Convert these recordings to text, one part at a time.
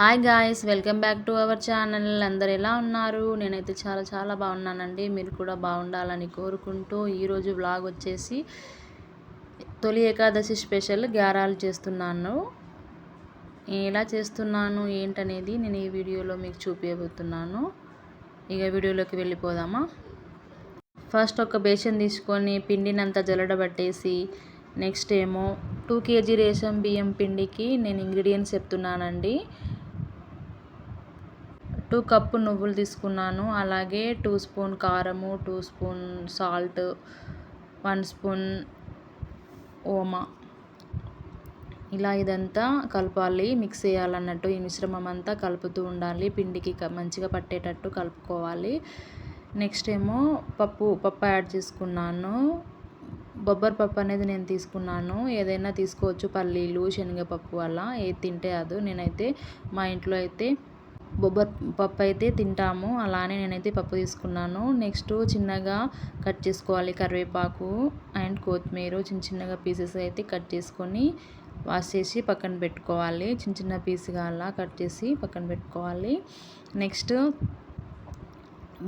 Hi guys welcome back to our channel అందరు ఎలా ఉన్నారు? నేనైతే చాలా చాలా బాగున్నానండి. మీరు కూడా బాగుండాలని కోరుకుంటూ ఈరోజు వ్లాగ్ వచ్చేసి తొలి ఏకాదశి స్పెషల్ గారాలు చేస్తున్నాను. ఎలా చేస్తున్నాను ఏంటనేది నేను ఈ వీడియోలో మీకు చూపించబోతున్నాను ఇక వీడియోలోకి వెళ్ళిపోదామా? ఫస్ట్ ఒక బేషన్ తీసుకొని పిండినంతా జల్లడబట్టేసి నెక్స్ట్ ఏమో టూ కేజీ రేషన్ బియ్యం పిండికి నేను ఇంగ్రీడియంట్స్ చెప్తున్నానండి. టూ కప్పు నువ్వులు తీసుకున్నాను. అలాగే టూ స్పూన్ కారము two spoon salt one spoon ఓమా. ఇలా ఇదంతా కలపాలి. మిక్స్ చేయాలన్నట్టు ఈ మిశ్రమం అంతా కలుపుతూ ఉండాలి. పిండికి మంచిగా పట్టేటట్టు కలుపుకోవాలి. నెక్స్ట్ ఏమో పప్పు పప్పు యాడ్ చేసుకున్నాను. బొబ్బరి పప్పు అనేది నేను తీసుకున్నాను. ఏదైనా తీసుకోవచ్చు పల్లీలు శనగపప్పు అలా. ఏది తింటే అది. నేనైతే మా ఇంట్లో అయితే బొబ్బర్ పప్పు అయితే తింటాము. అలానే నేనైతే పప్పు తీసుకున్నాను. నెక్స్ట్ చిన్నగా కట్ చేసుకోవాలి కరివేపాకు అండ్ కొత్తిమీర చిన్న చిన్నగా పీసెస్ అయితే కట్ చేసుకొని వాష్ చేసి పక్కన పెట్టుకోవాలి. చిన్న చిన్న పీస్గా అలా కట్ చేసి పక్కన పెట్టుకోవాలి. నెక్స్ట్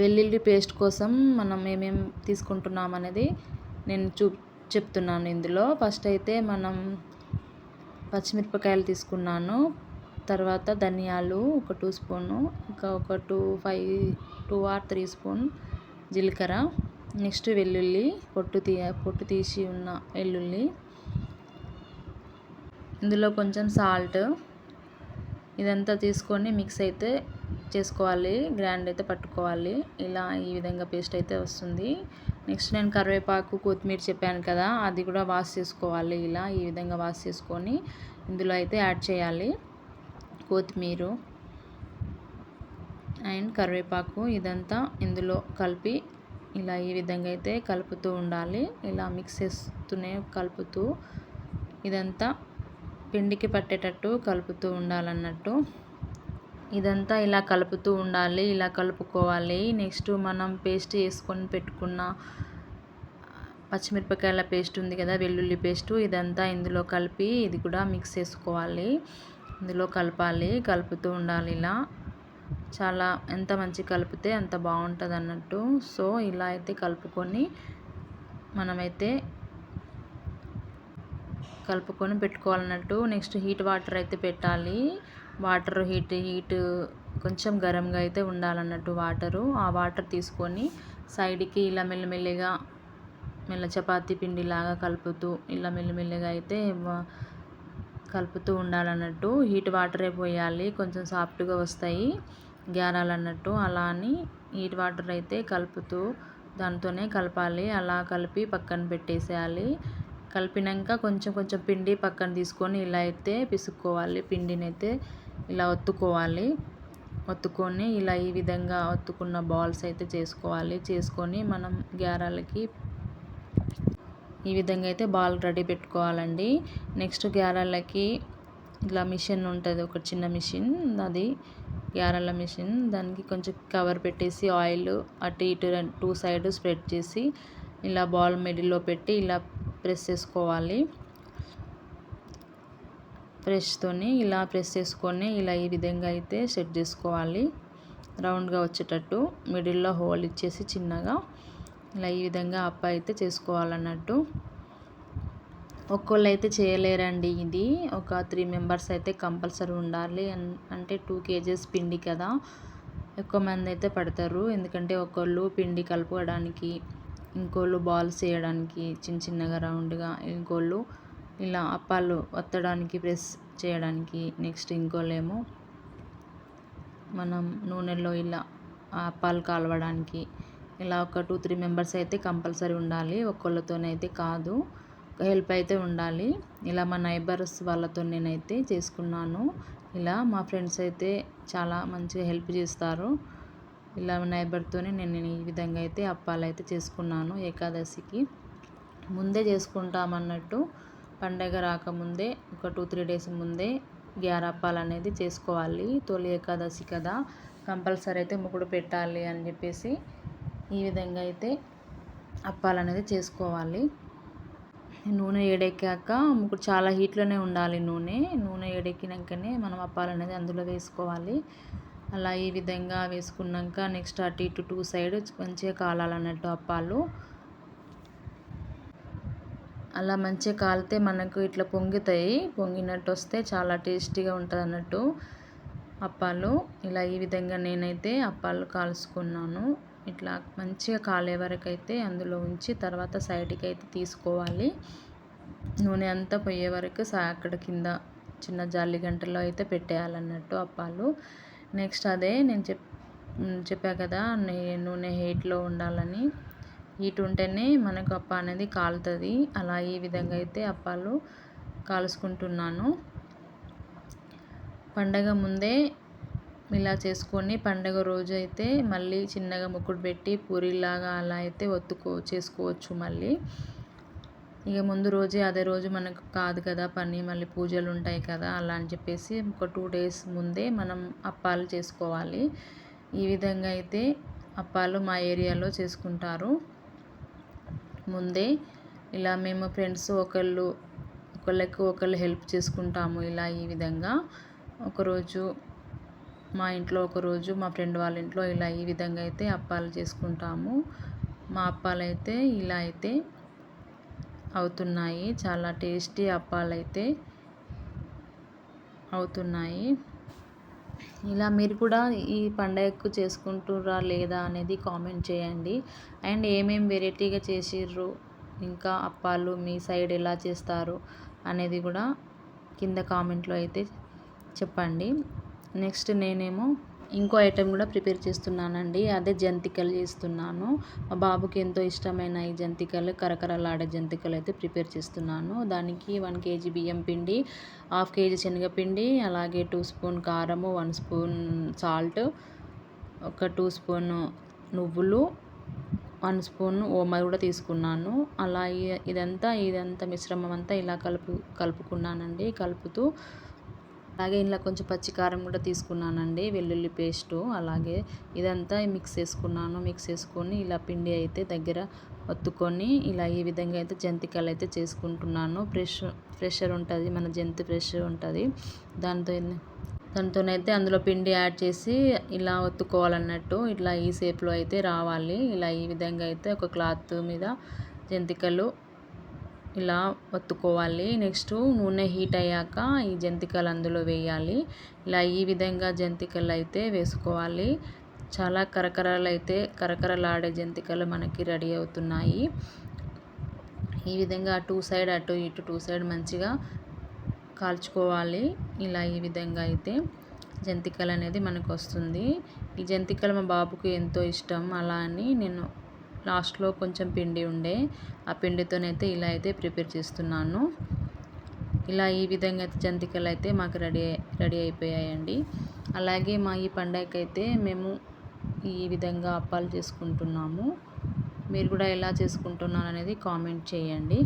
వెల్లుల్లి పేస్ట్ కోసం మనం ఏమేం తీసుకుంటున్నాం అనేది నేను చూ చెప్తున్నాను ఇందులో. ఫస్ట్ అయితే మనం పచ్చిమిరపకాయలు తీసుకున్నాను. తర్వాత ధనియాలు ఒక టూ స్పూను ఇంకా ఒక two five two or three spoon జీలకర్ర నెక్స్ట్ వెల్లుల్లి పొట్టు తీ పొట్టు తీసి ఉన్న వెల్లుల్లి. ఇందులో కొంచెం సాల్ట్. ఇదంతా తీసుకొని మిక్స్ అయితే చేసుకోవాలి గ్రాండ్ అయితే పట్టుకోవాలి. ఇలా ఈ విధంగా పేస్ట్ అయితే వస్తుంది. నెక్స్ట్ నేను కరివేపాకు కొత్తిమీర చెప్పాను కదా అది కూడా వాష్ చేసుకోవాలి. ఇలా ఈ విధంగా వాష్ చేసుకొని ఇందులో అయితే యాడ్ చేయాలి. కొత్తిమీర అండ్ కరివేపాకు ఇదంతా ఇందులో కలిపి ఇలా ఈ విధంగా అయితే కలుపుతూ ఉండాలి. ఇలా మిక్స్ చేస్తూనే కలుపుతూ ఇదంతా పిండికి పట్టేటట్టు కలుపుతూ ఉండాలన్నట్టు. ఇదంతా ఇలా కలుపుతూ ఉండాలి ఇలా కలుపుకోవాలి. నెక్స్ట్ మనం పేస్ట్ చేసుకొని పెట్టుకున్న పచ్చిమిరపకాయల పేస్ట్ ఉంది కదా వెల్లుల్లి పేస్టు ఇదంతా ఇందులో కలిపి ఇది కూడా మిక్స్ చేసుకోవాలి. ఇందులో కలపాలి కలుపుతూ ఉండాలి ఇలా. చాలా ఎంత మంచి కలిపితే అంత బాగుంటుంది అన్నట్టు సో ఇలా అయితే కలుపుకొని మనమైతే కలుపుకొని పెట్టుకోవాలన్నట్టు. నెక్స్ట్ హీట్ వాటర్ అయితే పెట్టాలి. వాటర్ హీట్ హీట్ కొంచెం గరంగా అయితే ఉండాలన్నట్టు వాటరు. ఆ వాటర్ తీసుకొని సైడ్కి ఇలా మెల్లమెల్లిగా మెల్ల చపాతీ పిండిలాగా కలుపుతూ ఇలా మెల్లమెల్లిగా అయితే కలుపుతూ ఉండాలన్నట్టు. హీట్ వాటరే పోయాలి. కొంచెం సాఫ్ట్గా వస్తాయి గ్యారాలు అన్నట్టు అలా అని హీట్ వాటర్ అయితే కలుపుతూ దాంతోనే కలపాలి. అలా కలిపి పక్కన పెట్టేసేయాలి. కలిపినాక కొంచెం కొంచెం పిండి పక్కన తీసుకొని ఇలా అయితే పిసుక్కోవాలి. పిండిని అయితే ఇలా ఒత్తుకోవాలి. ఒత్తుకొని ఇలా ఈ విధంగా ఒత్తుకున్న బాల్స్ అయితే చేసుకోవాలి. చేసుకొని మనం గ్యారాలకి ఈ విధంగా అయితే బాల్ రెడీ పెట్టుకోవాలండి. నెక్స్ట్ గ్యారాలకి ఇలా మిషన్ ఉంటుంది ఒక చిన్న మిషన్. అది గ్యారల మిషన్. దానికి కొంచెం కవర్ పెట్టేసి ఆయిల్ అటు ఇటు టూ సైడ్ స్ప్రెడ్ చేసి ఇలా బాల్ మిడిల్లో పెట్టి ఇలా ప్రెస్ చేసుకోవాలి. ప్రెస్తోని ఇలా ప్రెస్ చేసుకొని ఇలా ఈ విధంగా అయితే సెట్ చేసుకోవాలి. రౌండ్గా వచ్చేటట్టు. మిడిల్లో హోల్ ఇచ్చేసి చిన్నగా ఇలా ఈ విధంగా అప్ప అయితే చేసుకోవాలన్నట్టు. ఒక్కళ్ళు అయితే చేయలేరండి ఇది. ఒక త్రీ మెంబర్స్ అయితే కంపల్సరీ ఉండాలి అంటే టూ కేజెస్ పిండి కదా. ఎక్కువ మంది అయితే పడతారు. ఎందుకంటే ఒకళ్ళు పిండి కలుపుకోవడానికి ఇంకోళ్ళు బాల్స్ చేయడానికి చిన్న చిన్నగా రౌండ్గా ఇంకోళ్ళు ఇలా అప్పాలు వత్తడానికి ప్రెస్ చేయడానికి నెక్స్ట్ ఇంకోళ్ళేమో మనం నూనెలో ఇలా అప్పాలు కాలవడానికి ఇలా ఒక టూ త్రీ మెంబర్స్ అయితే కంపల్సరీ ఉండాలి. ఒక్కళ్ళతోనైతే కాదు. హెల్ప్ అయితే ఉండాలి. ఇలా మా నైబర్స్ వాళ్ళతో నేనైతే చేసుకున్నాను. ఇలా మా ఫ్రెండ్స్ అయితే చాలా మంచిగా హెల్ప్ చేస్తారు. ఇలా నైబర్తోనే నేను ఈ విధంగా అయితే అప్పాలు అయితే చేసుకున్నాను ఏకాదశికి. ముందే చేసుకుంటామన్నట్టు పండగ రాకముందే ఒక టూ త్రీ డేస్ ముందే గ్యారప్పాలు అనేది చేసుకోవాలి. తొలి ఏకాదశి కదా కంపల్సరీ అయితే ముగ్గుడు పెట్టాలి అని చెప్పేసి ఈ విధంగా అయితే అప్పాలు అనేది చేసుకోవాలి. నూనె ఏడెక్కాక ఇప్పుడు చాలా హీట్లోనే ఉండాలి నూనె. నూనె ఏడెక్కినాకనే మనం అప్పాలు అనేది అందులో వేసుకోవాలి. అలా ఈ విధంగా వేసుకున్నాక నెక్స్ట్ అటు ఇటు టూ సైడ్ మంచిగా కాలాలన్నట్టు అప్పాలు. అలా మంచిగా కాలితే మనకు ఇట్లా పొంగుతాయి. పొంగినట్టు వస్తే చాలా టేస్టీగా ఉంటుంది అన్నట్టు అప్పాలు. ఇలా ఈ విధంగా నేనైతే అప్పాలు కాల్చుకున్నాను. ఇట్లా మంచిగా కాలే వరకు అయితే అందులో ఉంచి తర్వాత సైడ్కి అయితే తీసుకోవాలి. నూనె అంతా పోయే వరకు అక్కడ కింద చిన్న జాలి గంటలో అయితే పెట్టేయాలన్నట్టు అప్పాలు. నెక్స్ట్ అదే నేను చెప్ చెప్పా కదా నూనె హీట్లో ఉండాలని. హీట్ ఉంటేనే మనకు అప్ప అనేది కాలుతుంది. అలా ఈ విధంగా అయితే అప్పాలు కాల్చుకుంటున్నాను పండగ ముందే ఇలా చేసుకొని పండగ రోజు అయితే మళ్ళీ చిన్నగా ముక్కుడు పెట్టి పూరిలాగా అలా అయితే ఒత్తుకో చేసుకోవచ్చు మళ్ళీ. ఇక ముందు రోజే అదే రోజు మనకు కాదు కదా పని మళ్ళీ పూజలు ఉంటాయి కదా అలా అని చెప్పేసి ఒక టూ డేస్ ముందే మనం అప్పాలు చేసుకోవాలి. ఈ విధంగా అయితే అప్పాలు మా ఏరియాలో చేసుకుంటారు. ముందే ఇలా మేము ఫ్రెండ్స్ ఒకళ్ళు ఒకళ్ళకి ఒకళ్ళు హెల్ప్ చేసుకుంటాము ఇలా ఈ విధంగా. ఒకరోజు మా ఇంట్లో ఒకరోజు మా ఫ్రెండ్ వాళ్ళ ఇంట్లో ఇలా ఈ విధంగా అయితే అప్పాలు చేసుకుంటాము. మా అప్పాలు అయితే ఇలా అయితే అవుతున్నాయి. చాలా టేస్టీ అప్పాలు అయితే అవుతున్నాయి. ఇలా మీరు కూడా ఈ పండగకు చేసుకుంటురా లేదా అనేది కామెంట్ చేయండి. అండ్ ఏమేమి వెరైటీగా చేసిర్రు? ఇంకా అప్పాలు మీ సైడ్ ఎలా చేస్తారు? అనేది కూడా కింద కామెంట్లో అయితే చెప్పండి. నెక్స్ట్ నేనేమో ఇంకో ఐటెం కూడా ప్రిపేర్ చేస్తున్నానండి. అదే జంతికలు చేస్తున్నాను. మా బాబుకి ఎంతో ఇష్టమైన ఈ జంతికలు కరకరలాడే జంతికలు అయితే ప్రిపేర్ చేస్తున్నాను. దానికి వన్ కేజీ బియ్యం పిండి హాఫ్ కేజీ శనగపిండి అలాగే టూ స్పూన్ కారము వన్ స్పూన్ సాల్ట్ ఒక టూ స్పూన్ నువ్వులు వన్ స్పూన్ ఓమ కూడా తీసుకున్నాను. అలా ఇదంతా ఇదంతా మిశ్రమం అంతా ఇలా కలుపు కలుపుకున్నానండి. కలుపుతూ అలాగే ఇందులో కొంచెం పచ్చికారం కూడా తీసుకున్నానండి వెల్లుల్లి పేస్టు అలాగే ఇదంతా మిక్స్ చేసుకున్నాను. మిక్స్ చేసుకొని ఇలా పిండి అయితే దగ్గర ఒత్తుకొని ఇలా ఈ విధంగా అయితే జంతికలు అయితే చేసుకుంటున్నాను. ఫ్రెష్ ఫ్రెషర్ ఉంటుంది మన జంతి ప్రెషర్ ఉంటుంది. దాంతో దాంతోనైతే అందులో పిండి యాడ్ చేసి ఇలా ఒత్తుకోవాలన్నట్టు ఇట్లా ఈ షేప్లో అయితే రావాలి. ఇలా ఈ విధంగా అయితే ఒక క్లాత్ మీద జంతికలు ఇలా వత్తుకోవాలి. నెక్స్ట్ నూనె హీట్ అయ్యాక ఈ జంతికలు అందులో వేయాలి. ఇలా ఈ విధంగా జంతికలు అయితే వేసుకోవాలి. చాలా కరకరలు అయితే కరకరలాడే జంతికలు మనకి రెడీ అవుతున్నాయి. ఈ విధంగా టూ సైడ్ అటు ఇటు టూ సైడ్ మంచిగా కాల్చుకోవాలి. ఇలా ఈ విధంగా అయితే జంతికలు అనేది మనకు వస్తుంది ఈ జంతికలు మా బాబుకు ఎంతో ఇష్టం. అలా అని నేను లాస్ట్లో కొంచెం పిండి ఉండే. ఆ పిండితోనైతే ఇలా అయితే ప్రిపేర్ చేస్తున్నాను. ఇలా ఈ విధంగా అయితే జంతికలు అయితే మాకు రెడీ రెడీ అయిపోయాయండి. అలాగే మా ఈ పండగకైతే మేము ఈ విధంగా అప్పాలు చేసుకుంటున్నాము. మీరు కూడా ఎలా చేసుకుంటున్నారు అనేది కామెంట్ చేయండి.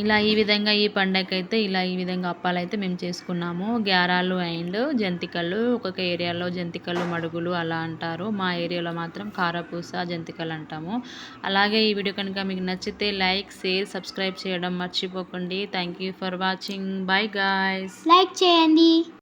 ఇలా ఈ విధంగా ఈ పండగకైతే ఇలా ఈ విధంగా అప్పాలు అయితే మేము చేసుకున్నాము. గ్యారాలు అండ్ జంతికలు ఒక్కొక్క ఏరియాలో జంతికలు మడుగులు అలా అంటారు. మా ఏరియాలో మాత్రం కారపూస జంతికలు అంటాము. అలాగే ఈ వీడియో కనుక మీకు నచ్చితే లైక్ షేర్ సబ్స్క్రైబ్ చేయడం మర్చిపోకండి. Thank you for watching bye guys like చేయండి.